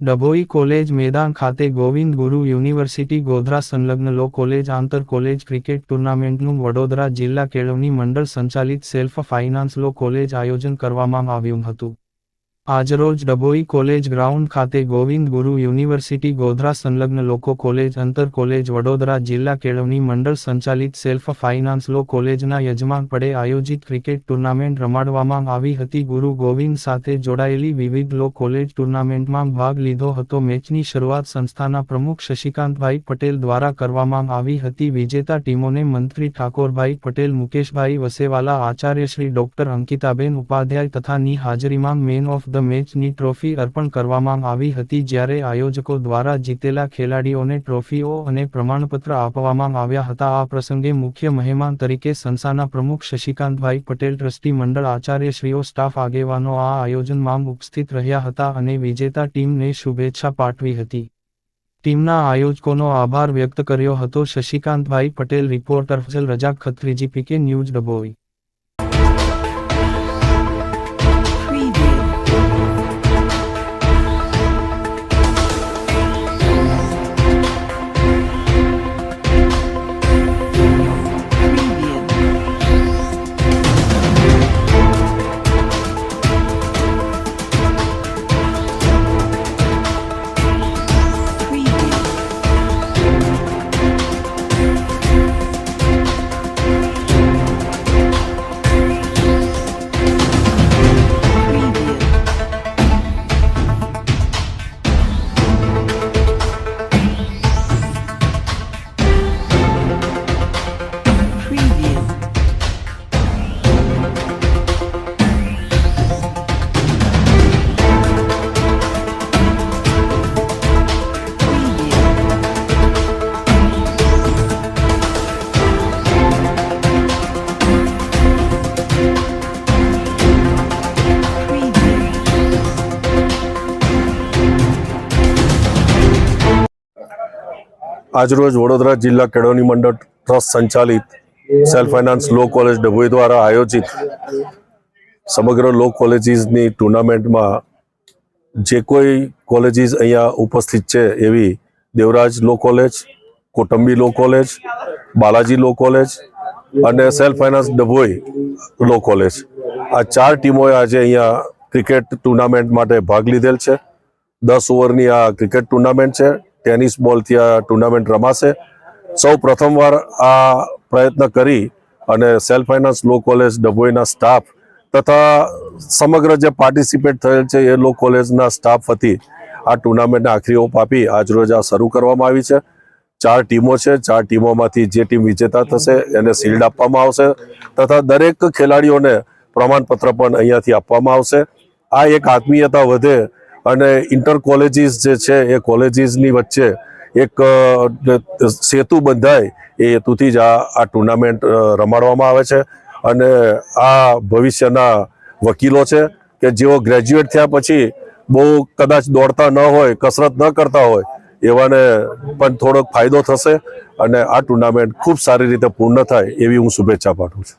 Dabhoi college મેદાન ખાતે ગોવિંદ ગુરુ યુનિવર્સિટી ગોધરા સંલગ્ન લો કોલેજ આંતર કોલેજ ક્રિકેટ ટુર્નામેન્ટનું વડોદરા જિલ્લા કેળવણી મંડળ સંચાલિત સેલ્ફ ફાઇનાન્સ લો કોલેજ આયોજન કરવામાં આવ્યું હતું. આજરોજ ડભોઈ કોલેજ ગ્રાઉન્ડ ખાતે ગોવિંદ ગુરુ યુનિવર્સિટી ગોધરા સંલગ્ન લોકો કોલેજ, અંતર કોલેજ, વડોદરા જિલ્લા કેળવણી મંડળ સંચાલિત સેલ્ફ ફાઇનાન્સ લો કોલેજના યજમાન પડે આયોજિત ક્રિકેટ ટુર્નામેન્ટ રમાડવામાં આવી હતી. ગુરુ ગોવિંદ સાથે જોડાયેલી વિવિધ લો કોલેજ ટુર્નામેન્ટમાં ભાગ લીધો હતો. મેચની શરૂઆત સંસ્થાના પ્રમુખ શશિકાંતભાઈ પટેલ દ્વારા કરવામાં આવી હતી. વિજેતા ટીમોને મંત્રી ઠાકોરભાઈ પટેલ, મુકેશભાઈ વસેવાલા આચાર્યશ્રી ડોક્ટર અંકિતાબેન ઉપાધ્યાય તથા ની હાજરીમાં મેન ઓફ ધ મેચની ટ્રોફી અર્પણ કરવામાં આવી હતી જ્યારે આયોજકો દ્વારા જીતેલા ખેલાડીઓને ટ્રોફીઓ અને પ્રમાણપત્ર આપવામાં આવ્યા હતા. આ પ્રસંગે મુખ્ય મહેમાન તરીકે સંસ્થાના પ્રમુખ શશિકાંતભાઈ પટેલ, ટ્રસ્ટી મંડળ આચાર્યશ્રીઓ, સ્ટાફ આગેવાનો આ આયોજનમાં ઉપસ્થિત રહ્યા હતા અને વિજેતા ટીમને શુભેચ્છા પાઠવી હતી. ટીમના આયોજકોનો આભાર વ્યક્ત કર્યો હતો. શશિકાંતભાઈ Patel, reporter Fazal Razak, ખત્રીજી PK news Dabhoi. આજરોજ વડોદરા જિલ્લા કેળવણી મંડળ ટ્રસ્ટ સંચાલિત self finance law college Dabhoi દ્વારા આયોજિત સમગ્ર લો કોલેજીસની ટુર્નામેન્ટમાં જે કોઈ કોલેજીસ અહીંયા ઉપસ્થિત છે એવી Devraj law college, Kotambi law college, Balaji law college અને self finance Dabhoi law college. આ ચાર ટીમોએ આજે અહીંયા ક્રિકેટ ટુર્નામેન્ટ માટે ભાગ લીધેલ છે. દસ ઓવરની આ ક્રિકેટ ટુર્નામેન્ટ છે. ટેનિસ બોલથી આ ટુર્નામેન્ટ રમાશે. સૌ પ્રથમવાર આ પ્રયત્ન કરી અને સેલ્ફ ફાઇનાન્સ લો કોલેજ ડભોઈના સ્ટાફ તથા સમગ્ર જે પાર્ટિસિપેટ થયેલ છે એ લો કોલેજના સ્ટાફ વતી આ ટુર્નામેન્ટને આખરી ઓપ આપી આજરોજ આ શરૂ કરવામાં આવી છે. ચાર ટીમો છે. ચાર ટીમોમાંથી જે ટીમ વિજેતા થશે એને શિલ્ડ આપવામાં આવશે તથા દરેક ખેલાડીઓને પ્રમાણપત્ર પણ અહીંયાથી આપવામાં આવશે. આ એક આત્મીયતા વધે અને ઇન્ટર કોલેજીસ જે છે, એ કોલેજીસની વચ્ચે એક સેતુ બંધાય, એ હેતુથી જ આ આ ટુર્નામેન્ટ રમાડવામાં આવે છે. અને આ ભવિષ્યના વકીલો છે કે જેઓ ગ્રેજ્યુએટ થયા પછી બહુ કદાચ દોડતા ન હોય, કસરત ન કરતા હોય, એવાને પણ થોડોક ફાયદો થશે અને આ ટુર્નામેન્ટ ખૂબ સારી રીતે પૂર્ણ થાય એવી હું શુભેચ્છા પાઠવું છું.